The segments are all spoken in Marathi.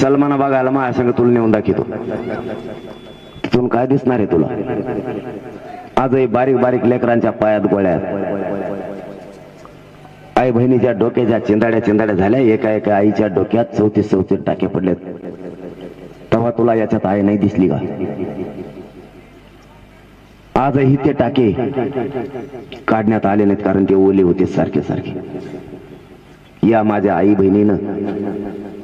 सलमाना बघायला माझ्या संग तुला नेऊन दाखवतो. तिथून काय दिसणार आहे तुला? आजही बारीक बारीक लेकरांच्या पायात गोळ्या आई बहिणीच्या डोक्याच्या चिंदाड्या चिंदाड्या झाल्या. एका एका आईच्या डोक्यात चौतीस चौतीस टाके पडलेत. तेव्हा तुला याच्यात आई नाही दिसली का? आजही ते टाके काढण्यात आले नाहीत कारण ते ओले होते सारखे सारखे. या माझ्या आई बहिणीनं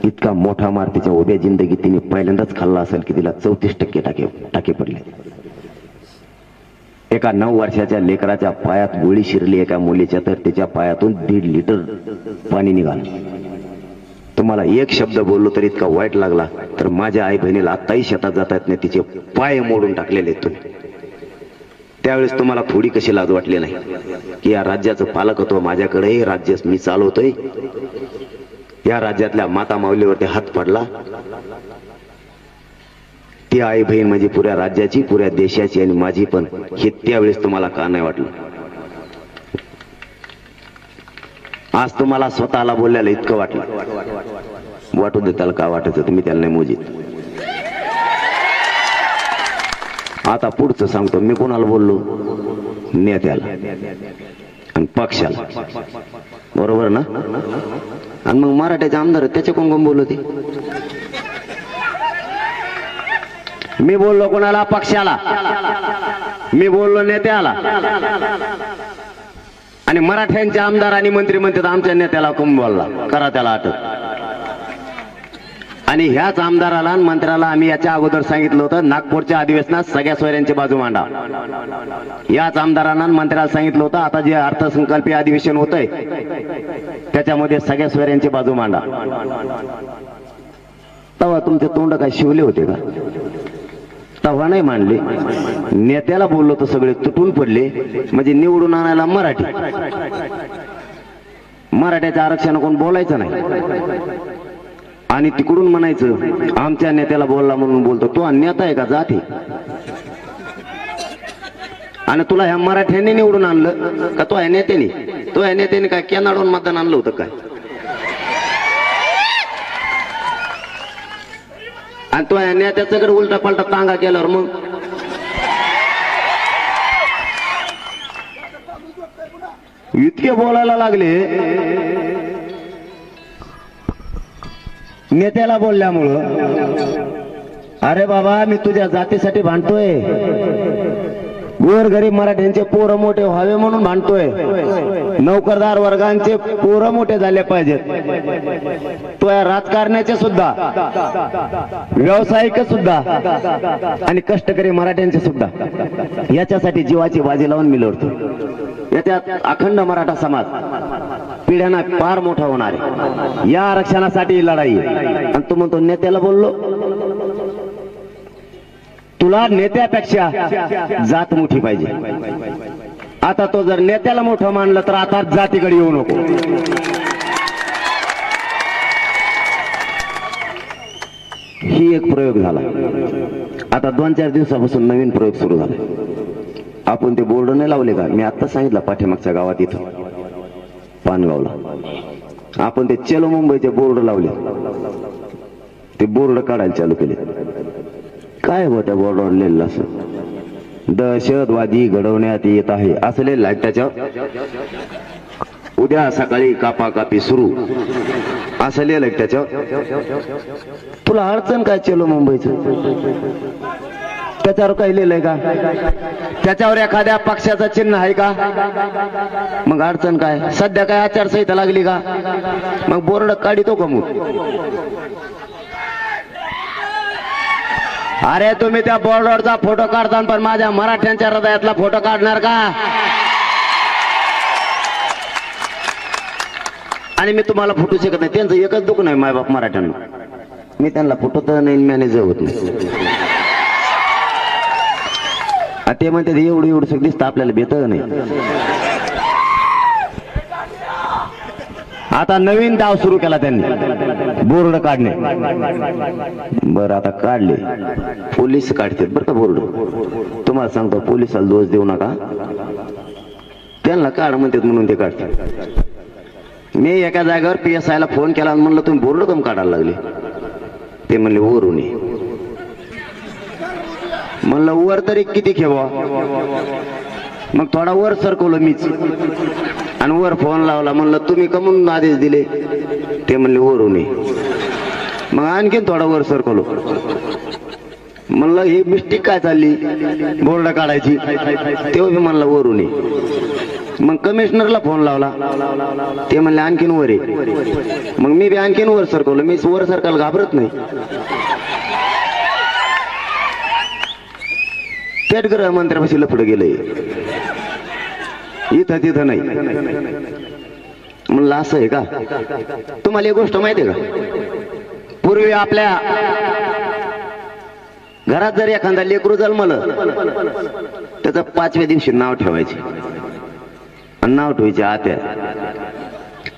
इतका मोठा मार तिच्या उभ्या जिंदगीत तिने पहिल्यांदाच खाल्ला असेल की तिला चौतीस टक्के टाके टाके पडले. एका नऊ वर्षाच्या लेकराच्या पायात गोळी शिरली एका मुलीच्या तर त्याच्या पायातून दीड लिटर पाणी निघालं. तुम्हाला एक शब्द बोललो तर इतका वाईट लागला तर माझ्या आई बहिणीला आत्ताही शेतात जाता येत नाही तिचे पाय मोडून टाकलेले आहेत तुम्ही. त्यावेळेस तुम्हाला थोडी कशी लाज वाटली नाही? की या राज्याचं पालकत्व माझ्याकडे राज्य मी चालवतोय. या राज्यातल्या माता माऊलीवरती हात पडला. ती आई बहीण म्हणजे पुऱ्या राज्याची पुऱ्या देशाची आणि माझी पण. हे त्यावेळेस तुम्हाला का नाही वाटलं? आज तुम्हाला स्वतःला बोलल्याला इतकं वाटलं. वाटू दे त्याला का वाटायचं तुम्ही त्याला नाही मोजीत. आता पुढचं सांगतो. मी कोणाला बोललो? नेत्याला. आणि पक्षाला. बरोबर ना? आणि मग मराठ्याचे आमदार त्याच्या त्याचे कोण कोण बोलवते मी बोललो कोणाला? पक्षाला. मी बोललो नेत्याला. आणि मराठ्यांचे आमदार आणि मंत्री म्हणतात आमच्या नेत्याला कोण बोलला? करा त्याला अटक. आणि ह्याच आमदाराला आणि मंत्र्याला आम्ही याच्या अगोदर सांगितलं होतं नागपूरच्या अधिवेशनात सगळ्या सोयऱ्यांची बाजू मांडा. याच आमदारांना मंत्र्याला सांगितलं होतं आता जे अर्थसंकल्पीय अधिवेशन होतंय त्याच्यामध्ये सगळ्या सोयऱ्यांची बाजू मांडा. तेव्हा तुमचे तोंड काय शिवले होते का? तेव्हा नाही मांडले. नेत्याला बोललो तर सगळे तुटून पडले म्हणजे निवडून आणायला मराठी. मराठ्याच्या आरक्षण कोण बोलायचं नाही. आणि तिकडून म्हणायचं आमच्या नेत्याला बोलला म्हणून बोलतो. तो नेता आहे का? जाती आणि तुला ह्या मराठ्यांनी निवडून आणलं का तो ह्या नेत्याने? तो ह्या नेत्याने काय केनाडून मतदान आणलं होतं काय? आणि तो ह्या नेत्याचं उलटा पालटा तांगा केल्यावर मग? इतके बोलायला लागले. नेत्याला बोलल्यामुळं अरे बाबा मी तुझ्या जातीसाठी भांडतोय. गोर गरीब मराठ्यांचे पोरं मोठे व्हावे म्हणून भांडतोय. नोकरदार वर्गांचे पोरं मोठे झाले पाहिजेत. तो या राजकारण्याचे सुद्धा व्यावसायिक सुद्धा आणि कष्टकरी मराठ्यांचे सुद्धा. याच्यासाठी जीवाची बाजी लावून मी लढतो. याच्यात अखंड मराठा समाज पिढ्यांना फार मोठा होणार आहे. या आरक्षणासाठी लढाई. आणि तू म्हणतो नेत्याला बोललो. तुला नेत्यापेक्षा जात मोठी पाहिजे. आता तो जर नेत्याला मोठं मानलं तर आता जातीकडे येऊ नको. ही एक प्रयोग झाला. आता दोन चार दिवसापासून नवीन प्रयोग सुरू झाला. आपण ते बोर्ड नाही लावले का? मी आता सांगितलं पाठीमागच्या गावात इथं. पानगावला. आपण ते चलो मुंबईचे बोर्ड लावले. ते बोर्ड काढायला चालू केले. काय हो त्या बोर्डवर लिहिलं असं? दहशतवादी घडवण्यात येत आहे असं लिहिलं आहे त्याच्या उद्या सकाळी कापा कापी सुरू. असं लिहिलं त्याच्यावर. तुला अडचण काय चलो मुंबईचं? त्याच्यावर काही लिहिलंय का? त्याच्यावर एखाद्या पक्षाचं चिन्ह आहे का? मग अडचण काय? सध्या काय आचारसंहिता लागली का? मग बोर्ड काढितो का मग? अरे तुम्ही त्या बोर्डवरचा फोटो काढता पण माझ्या मराठ्यांच्या हृदयातला फोटो काढणार का? आणि मी तुम्हाला फुटू शकत नाही. त्यांचं एकच दुःख नाही मायबाप मराठ्यांना. मी त्यांना फुटत नाही मॅनेजर होत. नाही ते म्हणते एवढं एवढं सगळी दिसतं आपल्याला भेट नाही. आता नवीन डाव सुरू केला त्यांनी. बोर्ड काढणे. बरं आता काढले. पोलीस काढतात बरं का बोर्ड. तुम्हाला सांगतो पोलिसाला दोष देऊ नका. त्यांना काढ म्हणतात म्हणून ते काढतात मी एका जागेवर पी एस आयला फोन केला म्हणलं तुम्ही बोर्ड कम काढायला लागले. ते म्हणले वरून ये. म्हणलं वर तरी किती खेवा मग थोडा वर सरकवलं मीच. आणि वर फोन लावला म्हणलं तुम्ही कमून आदेश दिले? ते म्हणले वरून ये. मग आणखीन थोडा वर सरकवलो. म्हणलं ही मिस्टेक काय चालली? बोर्ड काढायची. तेव्हा मी म्हणलं वरून ये. मग कमिशनरला फोन लावला. ते म्हणले आणखीन वर आहे मग मी बी आणखीन वर सरकवलं. मी वर सरकायला घाबरत नाही. थेट गृहमंत्र्यापाशी लफडं गेलंय. इथं तिथं नाही. म्हणलं असं आहे का? तुम्हाला एक गोष्ट माहिती आहे का? पूर्वी आपल्या घरात जर एखादा लेकरू जन्मलं त्याचं पाचव्या दिवशी नाव ठेवायचे. आणि नाव ठेवायचे आत्या.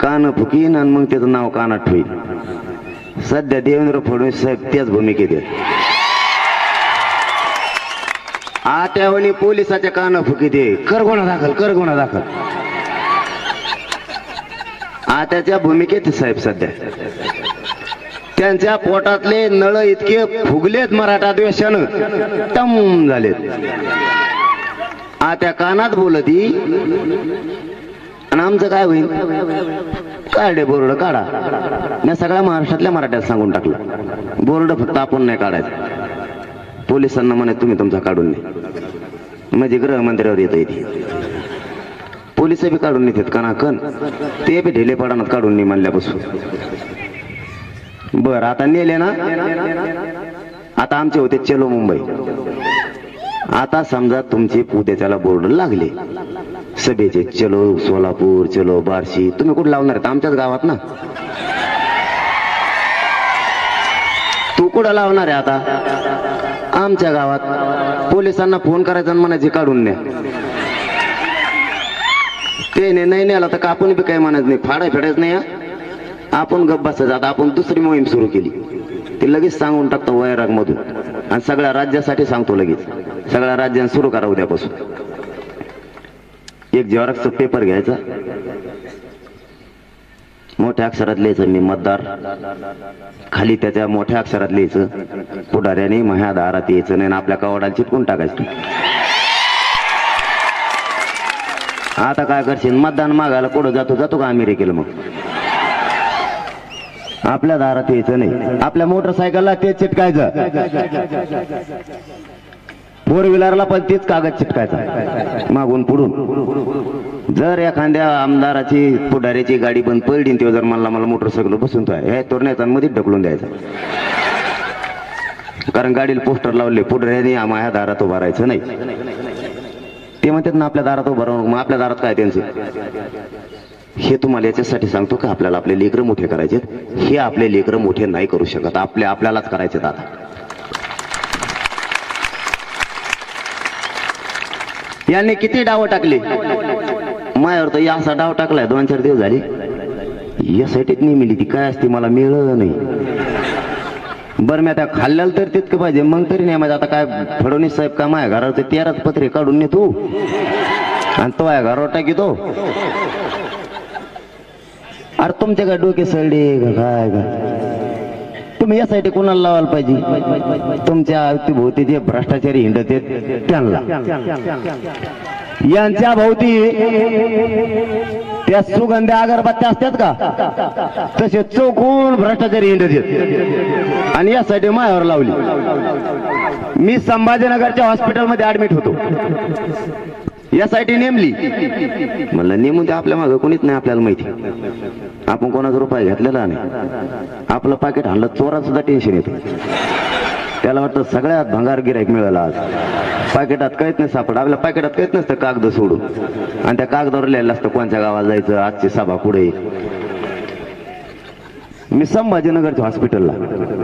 कान फुकीन आणि मग त्याचं नाव कानात ठेवी. सध्या देवेंद्र फडणवीस साहेब त्याच भूमिकेत आहेत. आत्यावणी पोलिसाच्या कान फुकीत दे. कर गुन्हा दाखल कर गुन्हा दाखल. आत्याच्या भूमिकेत साहेब सध्या. त्यांच्या पोटातले नळ इतके फुगलेत मराठा द्वेषानं. तम झालेत. आत्या कानात बोलती आणि आमचं काय होईल? काढे बोर्ड काढा. मी सगळ्या महाराष्ट्रातल्या मराठ्यात सांगून टाकलं. बोर्ड फक्त आपण नाही काढायचं. पोलिसांना म्हणे तुम्ही तुमचा काढून नाही म्हणजे गृहमंत्र्यावर येत येते पोलीस बी काढून नेतात कनाकन ते बी ढिले पडाणात काढून नाही म्हणल्यापासून. बर आता नेले ना? आता आमचे होते चलो मुंबई. आता समजा तुमचे उद्याच्याला बोर्ड लागले. सभेचे चलो सोलापूर चलो बार्शी तुम्ही कुठे लावणार आमच्याच गावात ना? तू कुठं लावणार आहे आता? आमच्या गावात पोलिसांना फोन करायचा म्हणायचे काढून न्या. ते नाही नाही नेला तर कापून बी काही म्हणत नाही. फाडा फेडायच नाही हा. आपण गप्प बसायचं. आता आपण दुसरी मोहीम सुरू केली. ते लगेच सांगून टाकतो वैराग मधून आणि सगळ्या राज्यासाठी सांगतो लगेच. सगळ्या राज्यांना सुरू करा उद्यापासून. एक झेरॉक्सचा पेपर घ्यायचा मोठ्या अक्षरात लिहायचं मी मतदार. खाली त्याच्या मोठ्या अक्षरात लिहायचं. पुढाऱ्याने माझ्या दारात यायचं नाही आपल्या कवाडाला चिटकून टाकायचं. आता काय करशील? मतदान मागायला कुठं जातो? जातो का अमेरिकेला मग? आपल्या दारात यायचं नाही. आपल्या मोटरसायकलला तेच चिटकायचं फोर व्हीलरला पण तेच कागद चिटकायचा. मागून पुढून. जर एखाद्या आमदाराची पुढाऱ्याची गाडी बंद पडली तेव्हा जर मला मला मोटरसायकल बसून तो हे तोरण्याचा मध्ये ढकलून द्यायचा. कारण गाडीला पोस्टर लावले पुढाऱ्याने माझ्या दारात उभारायचं नाही. ते म्हणतात ना आपल्या दारात उभं राहून मग आपल्या दारात काय त्यांचं? हे तुम्हाला याच्यासाठी सांगतो का? आपल्याला आपले लेकरं मोठे करायचे हे आपले लेकरं मोठे नाही करू शकत. आपले आपल्यालाच करायचे आता. यांनी किती डाव टाकले? मायावर तर असा डाव टाकलाय दोन चार दिवस झाले. यासाठीच नाही मिली ती काय असते मला मिळलं नाही. बरं मी आता खाल्ल्याला तर तितकं पाहिजे मग तरी नाही माझं आता काय फडणवीस साहेब का माझ्या घरावर तेराच पत्रे काढून ने तू आणि तो आहे घरावर टाकी तो. अरे तुमच्या काय डोके सरडे काय का तुम्ही यासाठी कोणाला लावायला पाहिजे? तुमच्या अवतीभोवती जे भ्रष्टाचारी हिंडत आहेत त्यांना. यांच्या भोवती त्या सुगंध्या अगरबत्त्या असतात का? तसे चौकून भ्रष्टाचारी हिंडत आहेत आणि यासाठी मायावर लावली. मी संभाजीनगरच्या हॉस्पिटलमध्ये ऍडमिट होतो. यासाठी नेमली. म्हणलं नेमून ते आपल्या मागं कोणीच नाही आपल्याला माहिती. आपण कोणाचा रुपये घेतलेला नाही. आपलं पाकिट हाणलं चोरा सुद्धा टेन्शन येतं. त्याला वाटतं सगळ्यात भंगार गिरायक मिळाला आज. पाकिटात काहीच नाही सापड आपल्या पाकिटात काहीच नसतं कागद सोडून. आणि त्या कागदावर लिहिलं असतं कोणत्या गावाला जायचं आजची सभा पुढे मी संभाजीनगरच्या हॉस्पिटलला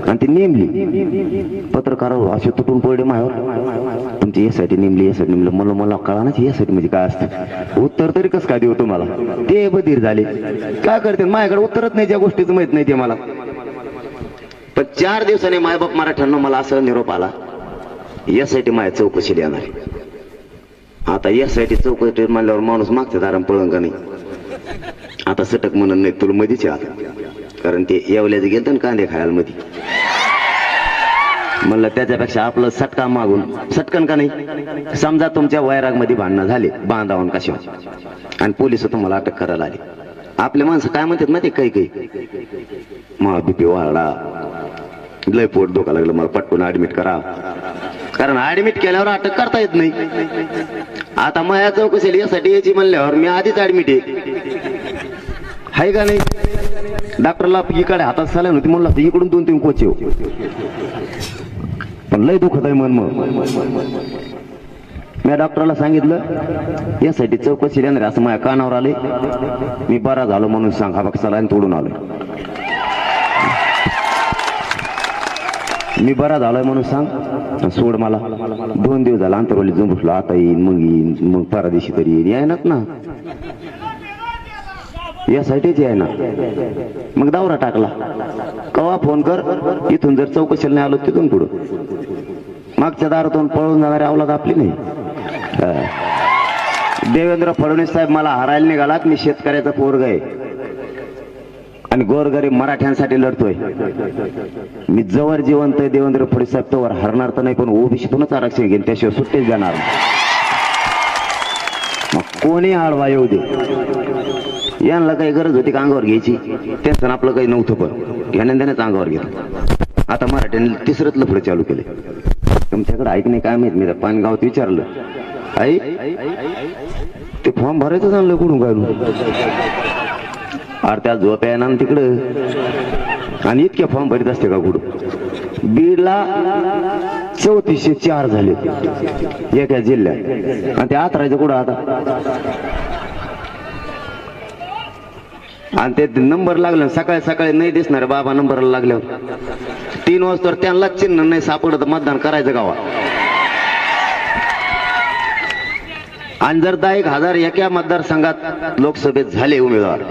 आणि ती नेमली. पत्रकारावर असे तुटून पडले माझ्यावर तुमची यासाठी नेमली यासाठी नेमलं. मला मला कळा ना यासाठी म्हणजे काय असतं? उत्तर तरी कसं काय देऊ तुम्हाला? ते बधीर झाले. काय करते? माझ्याकडे उत्तरच नाही त्या गोष्टीचं माहीत नाही ते मला. पण चार दिवसाने मायबाप मराठ्यांना मला असं निरोप आला. यासाठी माझ्या चौकशी देणार. आता यासाठी चौकशी म्हणल्यावर माणूस मागच्या दाराम पळंग का नाही? आता सटक म्हणत नाही तुला मधीच आता. कारण ते येवल्याचं गेलं ना कांदे खायला मध्ये म्हणलं त्याच्यापेक्षा आपलं सटका मागून सटकन का नाही? समजा तुमच्या वैरागमध्ये भांडणं झाले बांधावून कशा आणि पोलीस तुम्हाला अटक करायला आली. आपले माणसं काय म्हणतात माहिती काही काही? मा बीपी वाढला. लय पोट धोका लागलं. मला पटकून ऍडमिट करा. कारण ऍडमिट केल्यावर अटक करता येत नाही. आता मग या चौकशीला यासाठी याची म्हणल्यावर मी आधीच ऍडमिट आहे. हाय का नाही? डॉक्टरला इकडे हातात सलाईन होती म्हणलं इकडून दोन तीन कोच येऊ हो. पण लय दुखत आहे मन मग. मी डॉक्टरला सांगितलं यासाठी चौकशी येणार असं माझ्या कानावर आले. मी बरा झालो म्हणून सांग हा बघ आणि तोडून आलो. मी बरा झालोय म्हणून सांग सोड मला. दोन दिवस झाला अंतरवली जुंबुसला आता येईन मग येईन मग परादिशी तरी येईन. येणार ना. यासाठीच याय ना. मग दावरा टाकला. कवा फोन कर? इथून जर चौकशीला नाही आलो तिथून पुढं. मागच्या दारातून पळून जाणारी अवलाद आपली नाही. देवेंद्र फडणवीस साहेब मला हरायला निघालात मी शेतकऱ्याचा पोरग आहे. आणि गोरगरीब मराठ्यांसाठी लढतोय. मी जवळ जिवंत आहे देवेंद्र फडणवीस साहेब तोवर हरणार तर नाही पण ओबीसीतूनच आरक्षण घेईन त्याशिवाय सुट्टीच देणार मग कोणी हळवा येऊ दे? यांना काही गरज होती का अंगावर घ्यायची? त्यांचं आपलं काही नव्हतं पण. घेण्या देण्याचं अंगावर घेतलं. आता मराठ्यांनी तिसरंच लफडं चालू केले तुमच्याकडे ऐक नाही काय माहीत मी त्या पानगावात विचारलं. आई ते फॉर्म भरायचं चांगलं कुठून काय अरे त्या झोप आहे ना तिकडं. आणि इतके फॉर्म भरीत असते का कुठं? बीडला चौतीसशे चार झाले. एका जिल्ह्यात. आणि ते आतरायचं कुठं आता? आणि ते नंबर लागलं सकाळी सकाळी नाही दिसणार बाबा नंबरला लागल्यावर तीन वाजता त्यांना चिन्ह नाही सापडत मतदान करायचं गावा आणि जर दहा एक हजार एका मतदारसंघात लोकसभेत झाले उमेदवार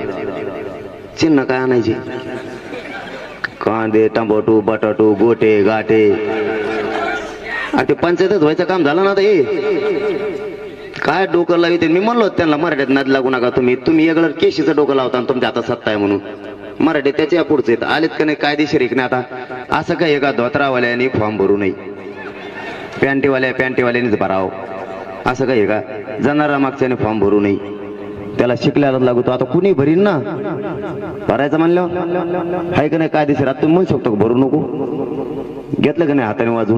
चिन्ह काय आणायचे? कांदे टमाटो बटाटो गोटे गाटे. आणि ते पंचायतच व्हायचं काम झालं ना आता हे? काय डोकं लाविते? मी म्हणलो त्यांना मराठीत नाद लागू नका तुम्ही. तुम्ही वेगळं केशीचं डोकं लावता आणि तुमच्या आता सत्ता आहे म्हणून. मराठी त्याच्या पुढचे आहेत. आलेत का नाही? कायदेशीर एक नाही आता? असं काय एका धोत्रावाल्याने फॉर्म भरू नये. पॅन्टीवाल्या पॅन्टीवाल्यानेच भराव. असं काही का जाणारा मागच्याने फॉर्म भरू नये. त्याला शिकल्याला लागतो आता कुणी भरीन ना? भरायचं म्हणलं हाय का नाही? कायदेशीर. आता तुम्ही म्हणू शकतो भरू नको? घेतलं का नाही हाताने वाजून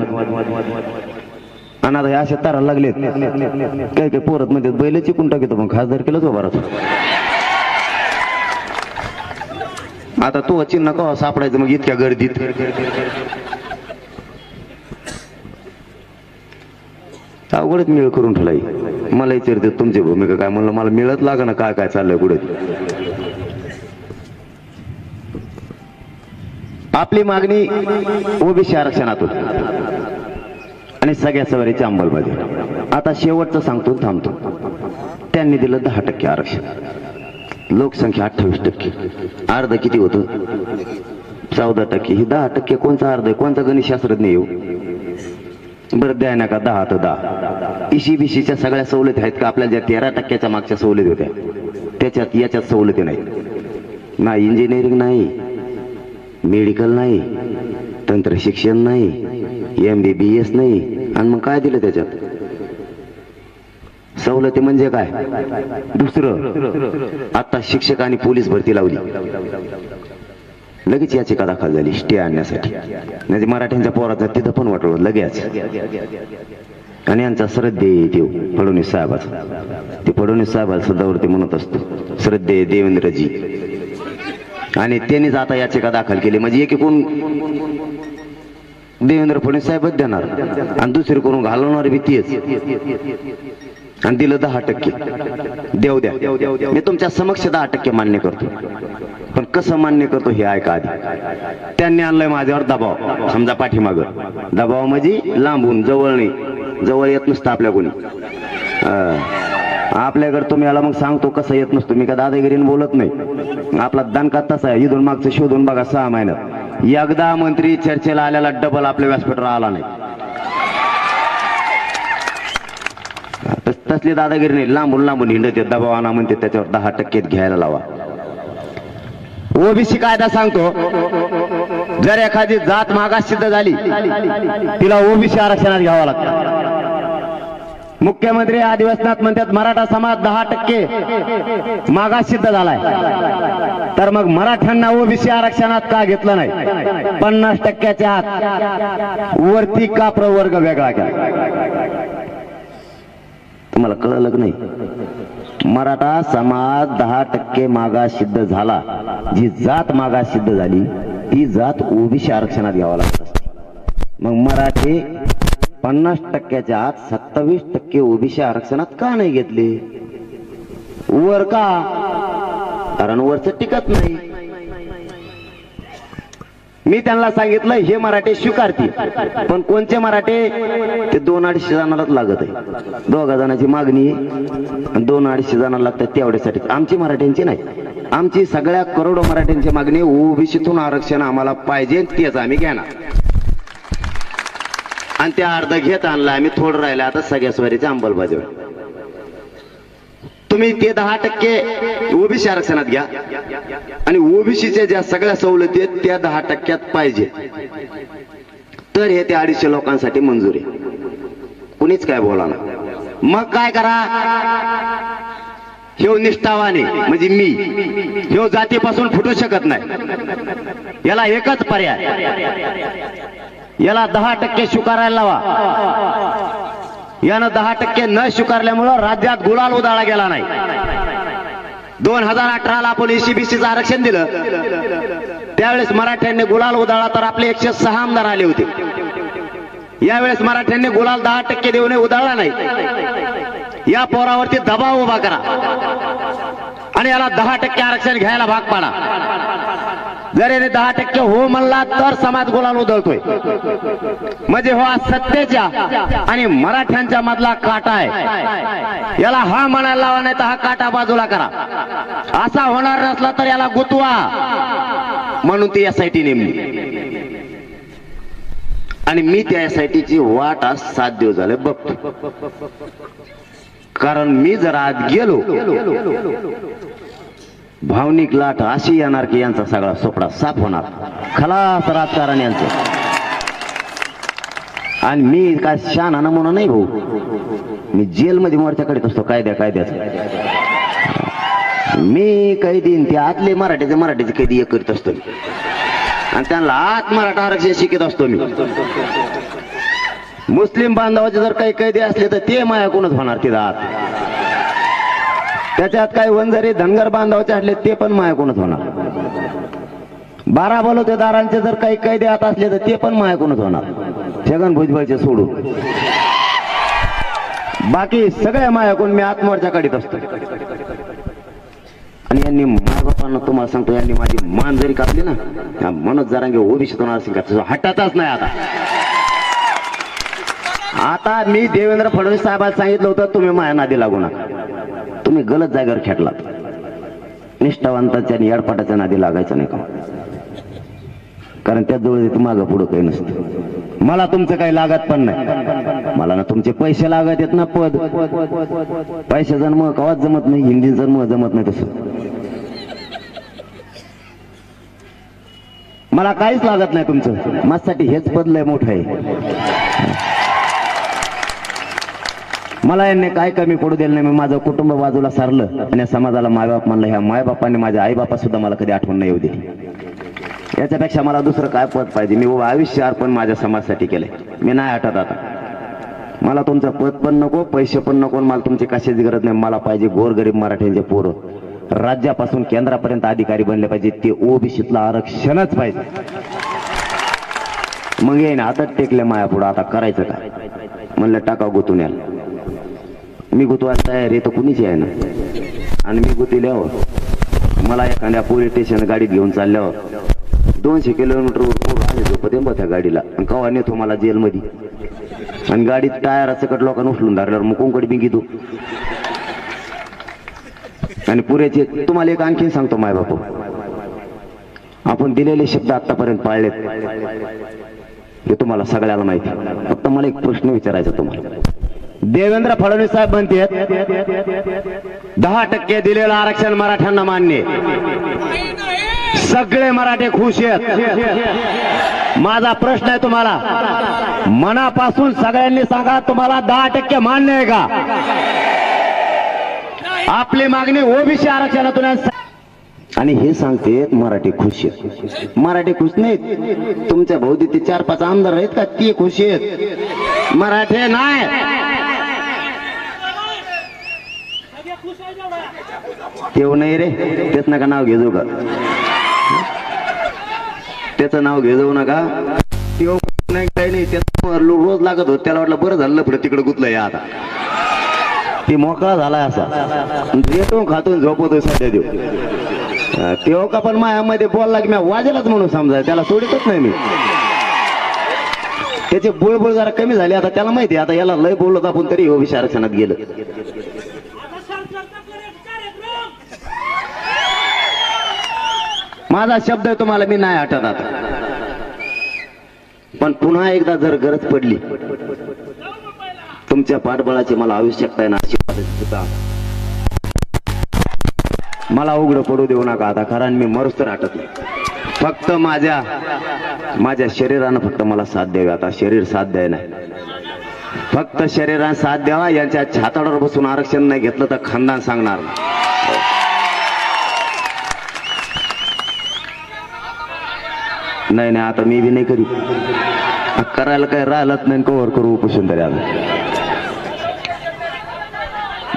अनाथ आता हे असे तारा लागलेत. काही काही पोरत मध्ये बैल चिकून टाकतो मग खासदार केलं तो आता तो चिन्ह कवा सापडायचं मग इतक्या गर्दीत? अवघडच मिळ करून ठेवलाय. मला विचारते तुमची भूमिका काय म्हणलं मला मिळत लाग ना काय काय चाललंय पुढे. आपली मागणी ओबीसी आरक्षणातून. आणि सगळ्या सवारीच्या अंमलबजावणी. आता शेवटचं सांगतो थांबतो. त्यांनी दिलं दहा टक्के आरक्षण. लोकसंख्या अठ्ठावीस टक्के. अर्ध किती होतं? चौदा टक्के. ही दहा टक्के कोणचा अर्ध आहे? कोणता गणितशास्त्रज्ञ येऊ? बरं द्या नका. दहा तर दहा. इशी बिशीच्या सगळ्या सवलती आहेत का? आपल्या ज्या तेरा टक्क्याच्या मागच्या सवलती होत्या त्याच्यात याच्यात सवलती नाही नाही इंजिनिअरिंग नाही. मेडिकल नाही तंत्र शिक्षण नाही एम बी बी एस नाही आणि मग काय दिलं त्याच्यात? सवलती म्हणजे काय? दुसरं. आता शिक्षक आणि पोलीस भरती लावली. लगेच याचिका दाखल झाली स्टे आणण्यासाठी. म्हणजे मराठ्यांच्या पोराचा तिथं पण वाटलं लगेच. आणि यांचा श्रद्धे देव फडणवीस साहेबाचा. ते फडणवीस साहेबाला सदावरती म्हणत असतो श्रद्धे देवेंद्रजी. आणि त्यांनीच आता याचिका दाखल केली. म्हणजे एक एकूण देवेंद्र फडणवीस साहेबच देणार आणि दुसरी करून घालवणार बी तीच. आणि दिलं दहा टक्के. देऊ द्या. मी तुमच्या समक्ष दहा टक्के मान्य करतो. पण कसं मान्य करतो हे ऐका आधी. त्यांनी आणलंय माझ्यावर दबाव. समजा पाठीमाग. दबाव म्हणजे लांबून जवळ नाही. जवळ येत नसतं आपल्या कोणी आपल्याकडे तुम्ही याला मग सांगतो कसं येत नसतो. मी का दादागिरीने बोलत नाही. आपला दणका तसा आहे. इथून मागचं शोधून बघा सहा महिन्यात. एकदा मंत्री चर्चेला आलेला डबल आपल्या व्यासपीठावर आला नाही. तस- तसली दादागिरी नाही. लांबून लांबून हिंडत येत दबाव आणा म्हणते त्याच्यावर दहा टक्केत घ्यायला लावा. ओबीसी कायदा सांगतो जर एखादी जात मागास सिद्ध झाली तिला ओबीसी आरक्षणात घ्यावं लागतं. मुख्यमंत्री अधिवेशनात म्हणतात मराठा समाज दहा टक्के मागास सिद्ध झालाय. तर मग मराठ्यांना ओबीसी आरक्षणात का घेतलं नाही? पन्नास टक्क्याच्या आत वरती का प्रवर्ग वेगळा केला? तुम्हाला कळलं नाही? मराठा समाज दहा टक्के मागास सिद्ध झाला. जी जात मागास सिद्ध झाली ती जात ओबीसी आरक्षणात घ्यावा लागत असते. मग मराठी पन्नास टक्क्याच्या आत सत्तावीस टक्के ओबीसी आरक्षणात का नाही घेतले? वर का? कारण वरच टिकत नाही. मी त्यांना सांगितलं हे मराठे स्वीकारतील. पण कोणते मराठे? ते दोन अडीचशे जणांनाच लागत आहे. दोघा जणांची मागणी दोन अडीचशे जणांना लागतात तेवढ्यासाठी आमची मराठ्यांची नाही. आमची सगळ्या करोडो मराठ्यांची मागणी ओबीसीतून आरक्षण आम्हाला पाहिजे तेच आम्ही घेणार. आणि त्या अर्ध घेत आणला आम्ही थोडं राहिलं आता सगळ्या स्वारीची अंमलबजावणी. तुम्ही ते दहा टक्के ओबीसी आरक्षणात घ्या. आणि ओबीसीच्या ज्या सगळ्या सवलती आहेत त्या दहा टक्क्यात पाहिजे. तर हे ते अडीचशे लोकांसाठी मंजूर आहे. कुणीच काय बोला ना मग काय करा? ह्यो निष्ठावाने म्हणजे मी. ह्यो जातीपासून फुटू शकत नाही. याला एकच पर्याय. याला दहा टक्के स्वीकारायला लावा. यानं दहा टक्के न स्वीकारल्यामुळं राज्यात गुलाल उधाळा गेला नाही. दोन हजार अठराला आपण एसीबीसीचं आरक्षण दिलं. त्यावेळेस मराठ्यांनी गुलाल उधाळा तर आपले एकशे सहा आमदार आले होते. यावेळेस मराठ्यांनी गुलाल दहा टक्के देऊन उधाळला नाही. या पोरावरती दबाव उभा करा. आणि याला दहा टक्के आरक्षण घ्यायला भाग पाडा. जर याने दहा टक्के हो म्हणला तर समाज गोलाल उधळतोय. म्हणजे हो आज सत्तेच्या आणि मराठ्यांच्या मधला काटा आहे. याला हा म्हणायला लावा नाही तर हा काटा बाजूला करा. असा होणार नसला तर याला गुतवा. म्हणून ती एसआयटी नेमली. आणि मी त्या एसआयटीची वाट आज सात दिवस झाले बघतो कारण मी जर आज गेलो भावनिक लाट अशी येणार की यांचा सगळा सोपडा साफ होणार. खलास राजकारण यांचं. आणि मी काय शान नमुना नाही भाऊ. मी जेलमध्ये मोर्चा करीत असतो कायद्या कायद्याचा मी कैदीन ते आतले मराठीचे मराठीचे कैदी एक करीत असतो मी. आणि त्यांना आत मराठा आरक्षण शिकत असतो मी. मुस्लिम बांधवाचे जर काही कैदी असले तर ते मायाकूनच होणार तिथं आत. त्याच्यात काही वंजरी धनगर बांधवाचे असले ते पण मायाकूनच होणार? बारा बलुतेदारांचे जर काही कैदे आत असले तर ते पण मायाकूनच होणार? छगन भुजबळचे सोडून. बाकी सगळ्या मायाकून मी आत्मोर्चा काढीत असतो. आणि यांनी मायबापांना तुम्हाला सांगतो यांनी माझी मान जरी कापली ना त्या मनोज जरांगे ओबीसीतून असेल का तुझं हटातच नाही आता. आता मी देवेंद्र फडणवीस साहेबांना सांगितलं होतं तुम्ही माया नादी लागू नका. तुम्ही गलत जागेवर खेटलात. निष्ठावंताच्या आणि याडपाटाच्या नादी लागायचं नाही का? कारण त्या जवळ मागं पुढं काही नसतं. मला तुमचं काही लागत पण नाही. मला ना तुमचे पैसे लागत आहेत ना पद. पैसे जन्म कवाच जमत नाही हिंदी जन्म जमत नाही तसं. मला काहीच लागत नाही तुमचं. माझ्यासाठी हेच पद लय मोठं आहे. मला यांनी काय कमी पडू दिलं नाही मी माझं कुटुंब बाजूला सारलं आणि या समाजाला मायबाप म्हणलं ह्या मायबापाने माझ्या आईबापा सुद्धा मला कधी आठवण नाही येऊ दिली. याच्यापेक्षा मला दुसरं काय पद पाहिजे? मी आयुष्य अर्पण माझ्या समाजासाठी केलंय. मी नाही आठवत आता. मला तुमचं पद पण नको पैसे पण नको मला तुमची कशाची गरज नाही. मला पाहिजे गोरगरीब मराठ्यांचे पोरं. राज्यापासून केंद्रापर्यंत अधिकारी बनले पाहिजे. ते ओबीसीतलं आरक्षणच पाहिजे. मग येईन आता टेकले माया पुढं. आता करायचं का म्हणलं टाका गुतून याला मी गुतवायला तयार आहे तर कुणीच आहे ना? आणि मी गुतील्यावर मला एखाद्या पोलीस स्टेशन गाडीत घेऊन चालल्यावर दोनशे किलोमीटरवर पोरं आले झोपत त्या गाडीला. आणि कवा नेतो मला जेलमध्ये? आणि गाडीत टायर सकट लोकांना उचलून धरल्यावर मग कोणकडे मी घेतो आणि पुरेचे तुम्हाला एक आणखीन सांगतो माय बापू. आपण दिलेले शब्द आतापर्यंत पाळलेत. हे तुम्हाला सगळ्याला माहिती फक्त मला एक प्रश्न विचारायचा तुम्हाला. देवेंद्र फडणवीस साहेब म्हणते दहा टक्के दिलेलं आरक्षण मराठ्यांना मान्य सगळे मराठे खुश आहेत. माझा प्रश्न आहे तुम्हाला मनापासून सगळ्यांनी सांगा तुम्हाला दहा टक्के मान्य आहे का? आपली मागणी ओबीसी आरक्षणातून आणि हे सांगते मराठी खुश आहेत. मराठी खुश नाहीत. तुमच्या भोवती ते चार पाच आमदार आहेत का? ते खुश आहेत. मराठे नाही. येऊ नाही रे. तेच नका नाव घे जाऊ का? त्याचं नाव घे जाऊ नका नाही काही नाही त्याचं रोज लागत होत. त्याला वाटलं बरं झालं पुढे तिकडे गुतलंय आता. ती मोकळा झालाय असा. येतो खातून झोपतो सध्या देऊ तेव्हा का पण मायामध्ये बोलला की मी वाजेलाच म्हणून समजा त्याला सोडितच नाही मी. त्याची बुळबुळ जरा कमी झाली. आता त्याला माहिती आता याला लय बोललो आपण तरी हो आरक्षणात गेलं. माझा शब्द तुम्हाला मी नाही आठवत. आता पण पुन्हा एकदा जर गरज पडली तुमच्या पाठबळाची मला आवश्यकता आहे ना अशी मला उघड पडू देऊ नका आता कारण मी मरुस तर आटत नाही फक्त माझ्या माझ्या शरीरानं फक्त मला साथ द्यावी. आता शरीर साथ द्याय नाही. फक्त शरीरानं साथ द्यावा यांच्या छाताडावर बसून आरक्षण नाही घेतलं तर खानदान सांगणार. नाही नाही आता मी बी नाही करीत. करायला काय राहिलंच नाही कवर करू उपोषण तरी आता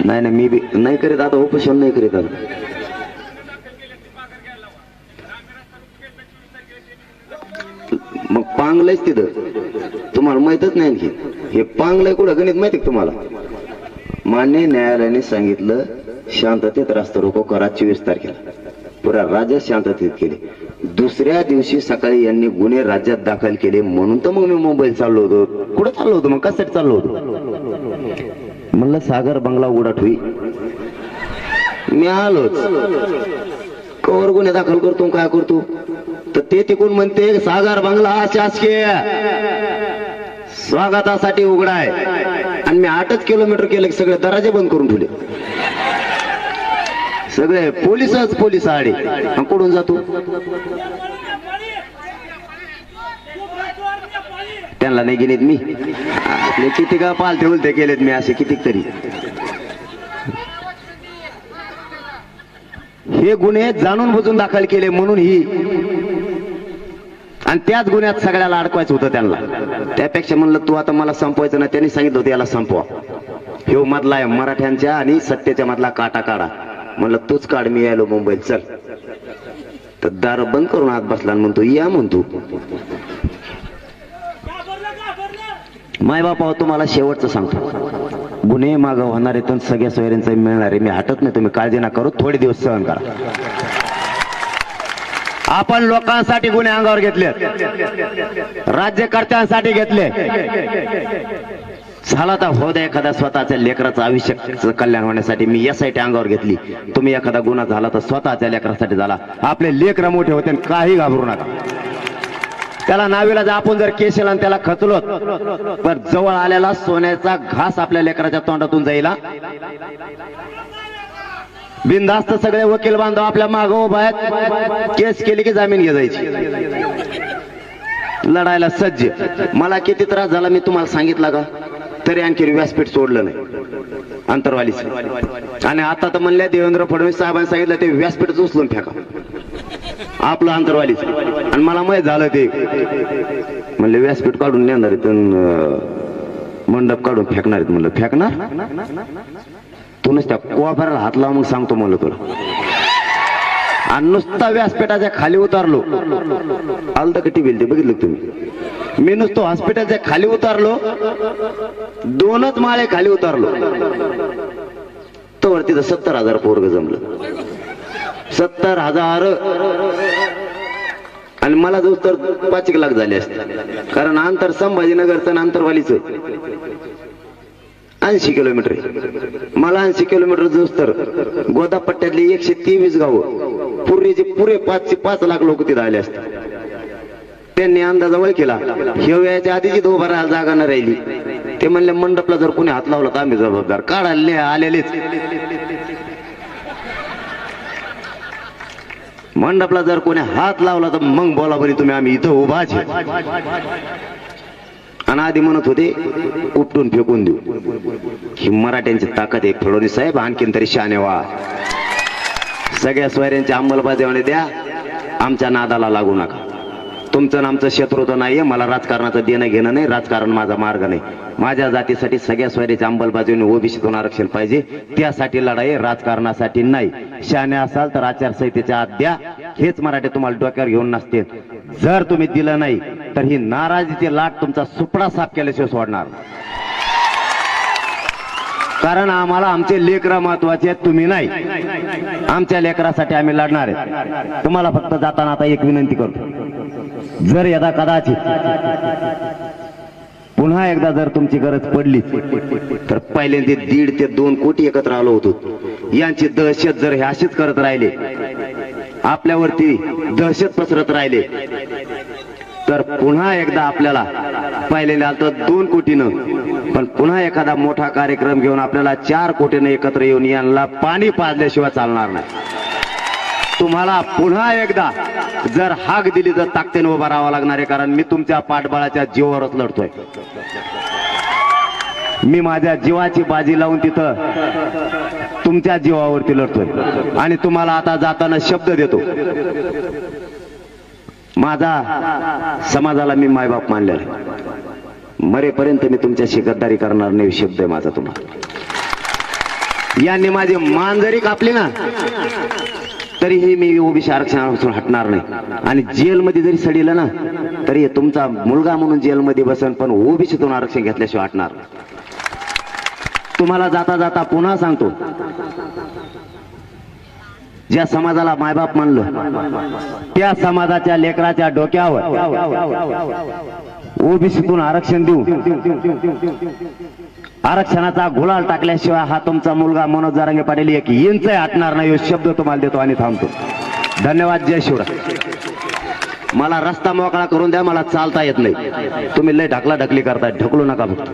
नाही नाही मी बी नाही करीत आता उपोषण नाही करीत आता मग पांगलंच तिथं. तुम्हाला माहितच नाही आणखी. हे पांगलंय कुठं? गणित माहिती तुम्हाला? मान्य न्यायालयाने सांगितलं शांततेत रास्ता रोको करा चोवीस तारखेला. पुरा राज्यात शांततेत केले. दुसऱ्या दिवशी सकाळी यांनी गुन्हे राज्यात दाखल केले म्हणून तर मग मी मोबाईल चाललो होतो. कुठं चाललो होतो मग? कसाठी चाललो होतो? म्हणलं सागर बंगला उघडा ठुई. मी आलोच. कवर गुन्हे दाखल करतो काय करतो? तर ते तिकून म्हणते सागर बंगला शासकीय स्वागतासाठी उघडा आहे. आणि मी आठच किलोमीटर केलं की सगळे दराजे बंद करून ठेवले. सगळे पोलिसच पोलीस आडे. कुठून जातो? त्यांना नाही गेलेत मी. आपले किती का पालते उलते केलेत मी असे किती तरी. हे गुन्हे जाणून बुजून दाखल केले म्हणून ही. आणि त्याच गुन्ह्यात सगळ्याला अडकवायचं होतं त्यांना. त्यापेक्षा म्हणलं तू आता मला संपवायचं ना त्यांनी सांगितलं होतं याला संपवा. ह्यो मधला आहे मराठ्यांच्या आणि सत्तेच्या मधला काटा काढा. म्हणलं तूच काढ मी यायलो मुंबईत चल. तर दार बंद करून आत बसला आणि म्हणतो या म्हणतो. माय बापा तुम्हाला शेवटचं सांगतो. गुन्हे माग होणारे तर सगळ्या सोयऱ्यांचे मिळणारे. मी हटत नाही. तुम्ही काळजी ना करू. थोडे दिवस सहन करा. आपण लोकांसाठी गुन्हे अंगावर घेतले राज्यकर्त्यांसाठी घेतले झाला तर होऊ द्या एखाद्या स्वतःच्या लेकराचं आयुष्य कल्याण होण्यासाठी. मी एस आई टी अंगावर घेतली. तुम्ही एखादा गुन्हा झाला तर स्वतःच्या लेकरासाठी झाला. आपले लेकर मोठे होते आणि काही घाबरू नका. त्याला नावीला जर आपण जर केसेल आणि त्याला खचलो तर जवळ आलेला सोन्याचा घास आपल्या लेकराच्या तोंडातून जाईल. बिनधास्त सगळे वकील बांधव आपल्या माग उभा आहेत. केस केली की जामीन घे जायची. लढायला सज्ज. मला किती त्रास झाला मी तुम्हाला सांगितलं का? तरी आणखी व्यासपीठ सोडलं नाही. अंतरवालीच. आणि आता तर म्हणल्या देवेंद्र फडणवीस साहेबांनी सांगितलं ते व्यासपीठच उचलून फेका. आपलं अंतरवालीच. आणि मला माहीत झालं ते. म्हणले व्यासपीठ काढून नेणार आहेत मंडप काढून फेकणार आहेत म्हणलं. फेकणार? तू नुसत्या कोपऱ्याला हात लावून मग सांगतो म्हणलं तुला. आणि नुसता व्यासपीठाच्या खाली उतारलो. आलं का बिल ते बघितलं तुम्ही? मी नुसतो हॉस्पिटलच्या खाली उतारलो. दोनच माळे खाली उतारलो. तर तिथं सत्तर हजार पोरग जमलं. सत्तर हजार. आणि मला जो तर पाच एक लाख झाले असते. कारण अंतर संभाजीनगरचं आणि अंतरवालीचं. ऐंशी किलोमीटर मला ऐंशी किलोमीटर जोस तर गोदापट्ट्यातली एकशे तेवीस गावं. पूर्वीचे पुरे पाचशे पाच लाख लोक तिथे आले असतात त्यांनी अंदाज केला. शेवयाच्या आधीची जिथं राहायला जागा न राहिली ते म्हणले मंडपला जर कोणी हात लावला तर आम्ही जबाबदार. काढायला आलेलेच. मंडपला जर कोणी हात लावला तर मग बोला बरी तुम्ही आम्ही इथं उभाच आणि आधी म्हणत होते उपटून फेकून देऊ. ही मराठ्यांची ताकद आहे. फडणवीस साहेब आणखीन तरी शाने व्हा. सगळ्या सोयऱ्यांच्या अंमलबजावणी द्या. आमच्या नादाला लागू नका. तुमचं आमचं शत्रू तर नाहीये. मला राजकारणाचं देणं घेणं नाही. राजकारण माझा मार्ग नाही. माझ्या जातीसाठी सगळ्या सोयरीच्या अंमलबजावणी ओबीसीतून आरक्षण पाहिजे. त्यासाठी लढाई राजकारणासाठी नाही. शाने असाल तर आचारसंहितेच्या आद्या हेच मराठी तुम्हाला डोक्यावर घेऊन नसते. जर तुम्ही दिलं नाही तर ही नाराजीची लाट तुमचा सुपडा साफ केल्याशिवाय सोडणार. कारण आम्हाला आमचे लेकरं महत्त्वाचे आहेत तुम्ही नाही. आमच्या लेकरासाठी आम्ही लढणार आहे. तुम्हाला फक्त जाताना आता एक विनंती करतो. जर यदा कदाचित पुन्हा एकदा जर तुमची गरज पडली तर पहिल्यांदा दीड ते दोन कोटी एकत्र आलो होतो. यांची दहशत जर हे अशीच करत राहिले आपल्यावरती दहशत पसरत राहिले तर पुन्हा एकदा आपल्याला पहिल्यांदा आलं तर दोन कोटीनं. पण पुन्हा एखादा मोठा कार्यक्रम घेऊन आपल्याला चार कोटीनं एकत्र येऊन यांना पाणी पाजल्याशिवाय चालणार नाही. तुम्हाला पुन्हा एकदा जर हाक दिली तर ताकदीने उभा राहावा लागणार आहे कारण मी तुमच्या पाठबळाच्या जीवावरच लढतोय. मी माझ्या जीवाची बाजी लावून तिथं तुमच्या जीवावरती लढतोय. आणि तुम्हाला आता जाताना शब्द देतो. माझा समाजाला मी मायबाप मानलेला मरेपर्यंत मी तुमच्याशी गद्दारी करणार नाही शब्द आहे माझा तुम्हाला. यांनी माझी मान जरी कापली ना. तरीही मी ओबीसी आरक्षणापासून हटणार नाही. आणि जेलमध्ये जरी सडिलं ना तरी तुमचा मुलगा म्हणून जेलमध्ये बसन पण ओबीसीतून आरक्षण घेतल्याशिवाय हटणार तुम्हाला जाता जाता पुन्हा सांगतो ज्या समाजाला मायबाप मानलं त्या समाजाच्या लेकराच्या डोक्यावर ओबीसीतून आरक्षण देऊ आरक्षणाचा गुलाल टाकल्याशिवाय हा तुमचा मुलगा मनोज जारंगे पाटील एक इंच हटणार नाही शब्द तुम्हाला देतो आणि थांबतो. धन्यवाद जय शिवराय. मला रस्ता मोकळा करून द्या मला चालता येत नाही. तुम्ही लय ढकला ढकली करताय ढकलू नका फक्त.